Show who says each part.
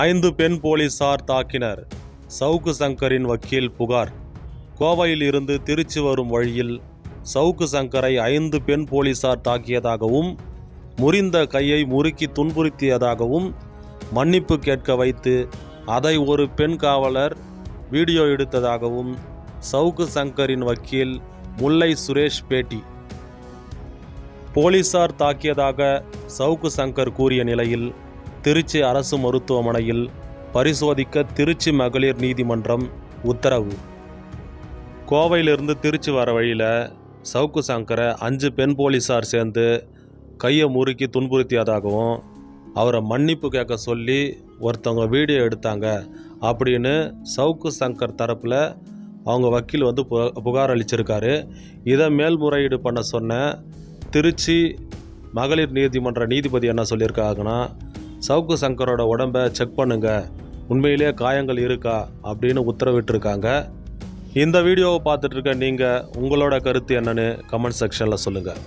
Speaker 1: ஐந்து பெண் போலீசார் தாக்கினர். சவுக்கு சங்கரின் வக்கீல் புகார். கோவையில் இருந்து திருச்சி வரும் வழியில் சவுக்கு சங்கரை ஐந்து பெண் போலீசார் தாக்கியதாகவும் முறிந்த கையை முறுக்கி துன்புறுத்தியதாகவும் மன்னிப்பு கேட்க வைத்து அதை ஒரு பெண் காவலர் வீடியோ எடுத்ததாகவும் சவுக்கு சங்கரின் வக்கீல் முல்லை சுரேஷ் பேட்டி. போலீசார் தாக்கியதாக சவுக்கு சங்கர் கூறிய நிலையில் திருச்சி அரசு மருத்துவமனையில் பரிசோதிக்க திருச்சி மகளிர் நீதிமன்றம் உத்தரவு. கோவையிலிருந்து திருச்சி வர வழியில் சவுக்கு சங்கரை அஞ்சு பெண் போலீஸார் சேர்ந்து கையை முறுக்கி துன்புறுத்தியதாகவும் அவரை மன்னிப்பு கேட்க சொல்லி ஒருத்தவங்க வீடியோ எடுத்தாங்க அப்படின்னு சவுக்கு சங்கர் தரப்பில் அவங்க வக்கீல் வந்து பு புகார் அளிச்சிருக்காரு. இதை மேல்முறையீடு பண்ண சொன்ன திருச்சி மகளிர் நீதிமன்ற நீதிபதி என்ன சொல்லியிருக்காங்கன்னா சவுக்கு சங்கரோட உடம்பை செக் பண்ணுங்கள் உண்மையிலேயே காயங்கள் இருக்கா? அப்படின்னு உத்தரவிட்டிருக்காங்க. இந்த வீடியோவை பார்த்துட்ருக்க நீங்கள் உங்களோட கருத்து என்னன்னு கமெண்ட் செக்ஷனில் சொல்லுங்கள்